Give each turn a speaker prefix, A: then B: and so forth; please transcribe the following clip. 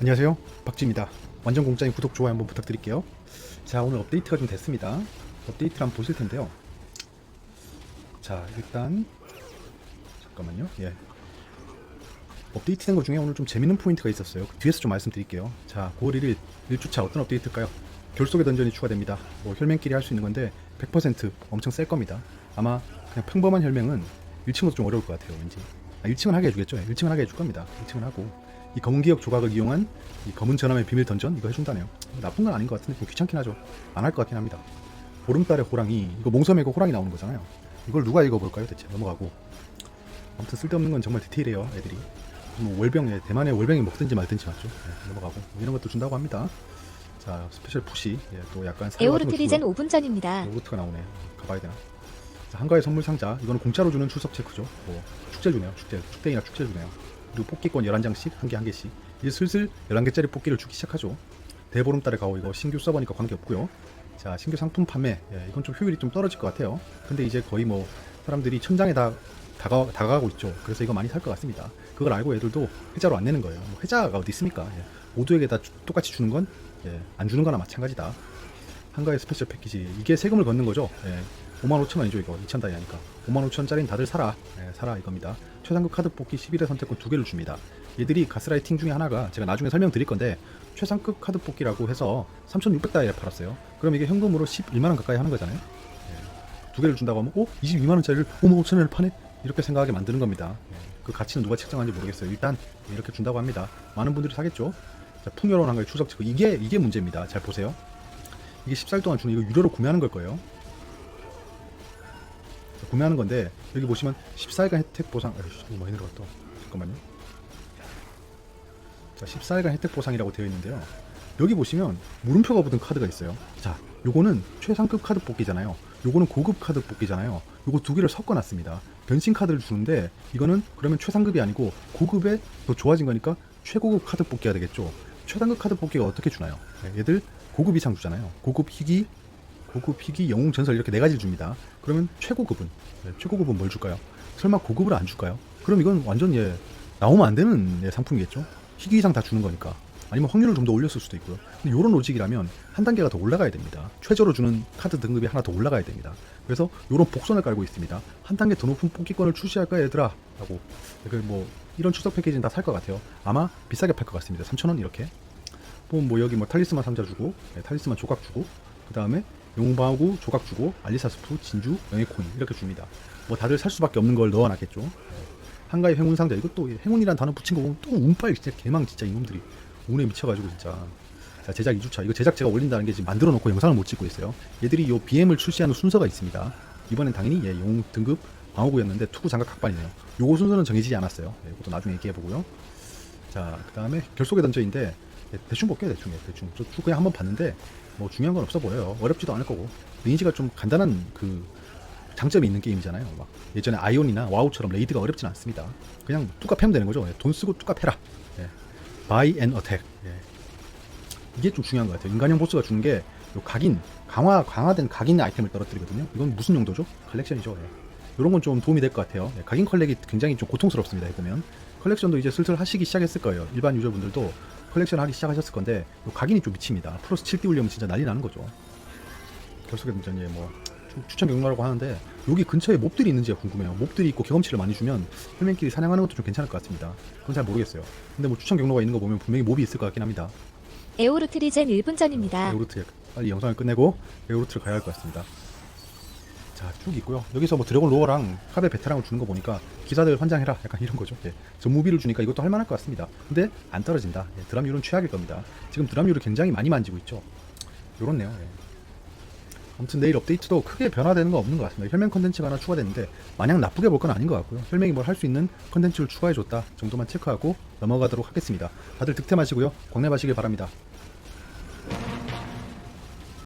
A: 안녕하세요. 박지입니다. 완전 공짜인 구독 좋아요 한번 부탁드릴게요. 자 오늘 업데이트가 좀 됐습니다. 업데이트를 한번 보실 텐데요. 자 일단 잠깐만요. 예. 업데이트 된 것 중에 오늘 좀 재밌는 포인트가 있었어요. 그 뒤에서 좀 말씀드릴게요. 자 9월 1일 1주차 어떤 업데이트일까요? 결속의 던전이 추가됩니다. 뭐 혈맹끼리 할 수 있는 건데 100% 엄청 셀 겁니다. 아마 그냥 평범한 혈맹은 1층으로 좀 어려울 것 같아요 왠지. 아, 1층은 하게 해주겠죠? 1층은 하게 해줄 겁니다. 1층은 하고 이 검은 기억 조각을 이용한 이 검은 전함의 비밀 던전 이거 해준다네요 나쁜 건 아닌 것 같은데 좀 귀찮긴 하죠 안 할 것 같긴 합니다 보름달의 호랑이 이거 몽서 메고 호랑이 나오는 거잖아요 이걸 누가 읽어볼까요 대체 넘어가고 아무튼 쓸데없는 건 정말 디테일해요 애들이 뭐 월병에 대만의 월병이 먹든지 말든지 맞죠 네, 넘어가고 뭐 이런 것도 준다고 합니다 자 스페셜 푸시 예, 또 약간
B: 에오르트리젠
A: 주고요.
B: 5분 전입니다.
A: 요거트가 나오네. 가봐야 되나? 자, 한가의 선물 상자. 이거는 공짜로 주는 출석 체크죠. 뭐 축제 주네요. 축제. 축땡이나 축제 주네요. 그리고 뽑기권 11장씩 한 개 한 개씩. 이제 슬슬 11개짜리 뽑기를 주기 시작하죠. 대보름달에 가오 이거 신규 서버니까 관계없고요. 자, 신규 상품 판매. 예, 이건 좀 효율이 좀 떨어질 것 같아요. 근데 이제 거의 뭐 사람들이 천장에 다 다가, 다가가고 있죠. 그래서 이거 많이 살 것 같습니다. 그걸 알고 애들도 회자로 안 내는 거예요. 뭐 회자가 어디 있습니까? 예. 모두에게 다 주- 똑같이 주는 건 예, 안 주는 거나 마찬가지다. 한가의 스페셜 패키지 이게 세금을 걷는 거죠. 예. 5만 5천 원이죠 이거 2천 다이 하니까 5만 5천 원짜리는 다들 사라 예, 사라 이겁니다. 최상급 카드 뽑기 11회 선택권 두 개를 줍니다. 얘들이 가스라이팅 중에 하나가 제가 나중에 설명드릴 건데 최상급 카드 뽑기라고 해서 3,600 다이에 팔았어요. 그럼 이게 현금으로 11만 원 가까이 하는 거잖아요. 예. 두 개를 준다고 하면 어? 22만 원짜리를 5만 5천 원을 파네? 이렇게 생각하게 만드는 겁니다. 예. 그 가치는 누가 책정하는지 모르겠어요. 일단 이렇게 준다고 합니다. 많은 분들이 사겠죠. 자, 풍요로운 한가의 추석 체크 이게 이게 문제입니다. 잘 보세요. 이게 14일 동안 주는 이거 유료로 구매하는 걸 거예요. 자, 구매하는 건데 여기 보시면 14일간 혜택 보상 아이씨 많이 들어갔다. 잠깐만요. 자, 14일간 혜택 보상이라고 되어 있는데요. 여기 보시면 물음표가 붙은 카드가 있어요. 자, 요거는 최상급 카드 뽑기잖아요. 요거는 고급 카드 뽑기잖아요. 요거 두 개를 섞어 놨습니다. 변신 카드를 주는데 이거는 그러면 최상급이 아니고 고급에 더 좋아진 거니까 최고급 카드 뽑기가 되겠죠. 최상급 카드 뽑기가 어떻게 주나요? 네, 얘들 고급 이상 주잖아요. 고급 희귀, 고급 희귀, 영웅 전설 이렇게 네 가지를 줍니다. 그러면 최고급은 네, 최고급은 뭘 줄까요? 설마 고급을 안 줄까요? 그럼 이건 완전 예 나오면 안 되는 예, 상품이겠죠. 희귀 이상 다 주는 거니까. 아니면 확률을 좀 더 올렸을 수도 있고요. 근데 이런 로직이라면 한 단계가 더 올라가야 됩니다. 최저로 주는 카드 등급이 하나 더 올라가야 됩니다. 그래서 이런 복선을 깔고 있습니다. 한 단계 더 높은 뽑기권을 출시할까 얘들아? 라고 그 뭐 이런 추석 패키지는 다 살 것 같아요. 아마 비싸게 팔 것 같습니다. 3,000원 이렇게. 뭐, 뭐 여기 뭐 탈리스만 상자 주고 네, 탈리스만 조각 주고 그 다음에 용방하고 조각 주고 알리사 스프 진주 영예코인 이렇게 줍니다. 뭐 다들 살 수밖에 없는 걸 넣어놨겠죠. 네. 한가위 행운 상자. 이것도 행운이란 단어 붙인 거 보면 또 운빨 진짜 개망 진짜 이놈들이. 운에 미쳐가지고 진짜. 자 제작 2주차. 이거 제작 제가 올린다는 게 지금 만들어 놓고 영상을 못 찍고 있어요. 얘들이 요 BM을 출시하는 순서가 있습니다. 이번엔 당연히 예, 용 등급 방어구였는데 투구 장갑 각반이네요. 요거 순서는 정해지지 않았어요. 예, 이것도 나중에 얘기해 보고요. 자 그 다음에 결속의 던전인데 예, 대충 볼게요 대충 예, 대충 저쭉 그냥 한번 봤는데 뭐 중요한 건 없어 보여요 어렵지도 않을 거고 리니지가 좀 간단한 그 장점이 있는 게임이잖아요. 막 예전에 아이온이나 와우처럼 레이드가 어렵진 않습니다. 그냥 뚜까 패면 되는 거죠. 예, 돈 쓰고 뚜까 패라. 예. 바이 앤 어택. 예. 이게 좀 중요한 것 같아요. 인간형 보스가 주는 게 요 각인, 강화, 강화된 각인 아이템을 떨어뜨리거든요. 이건 무슨 용도죠? 컬렉션이죠. 예. 이런 건 좀 도움이 될 것 같아요. 예, 각인 컬렉이 굉장히 좀 고통스럽습니다. 해보면. 컬렉션도 이제 슬슬 하시기 시작했을 거예요. 일반 유저분들도 컬렉션 하기 시작하셨을 건데 요 각인이 좀 미칩니다. 플러스 7띠 올리면 진짜 난리 나는 거죠. 결속의 등전이 뭐 추- 추천 경로라고 하는데 여기 근처에 몹들이 있는지가 궁금해요. 몹들이 있고 경험치를 많이 주면 혈맹끼리 사냥하는 것도 좀 괜찮을 것 같습니다. 그건 잘 모르겠어요. 근데 뭐 추천 경로가 있는 거 보면 분명히 몹이 있을 것 같긴 합니다.
B: 에오르트 리젠 1분 전입니다.
A: 에오르트 빨리 영상을 끝내고 에오르트를 가야 할 것 같습니다. 자, 쭉 있고요. 여기서 뭐 드래곤 로어랑 카베 베테랑을 주는 거 보니까 기사들 환장해라. 약간 이런 거죠. 예. 전무비를 주니까 이것도 할 만할 것 같습니다. 근데 안 떨어진다. 예, 드랍률은 최악일 겁니다. 지금 드랍률을 굉장히 많이 만지고 있죠. 요렇네요. 예. 아무튼 내일 업데이트도 크게 변화되는 거 없는 것 같습니다. 혈맹 컨텐츠가 하나 추가됐는데 마냥 나쁘게 볼 건 아닌 것 같고요. 혈맹이 뭘 할 수 있는 컨텐츠를 추가해줬다 정도만 체크하고 넘어가도록 하겠습니다. 다들 득템하시고요. 광내 마시길 바랍니다.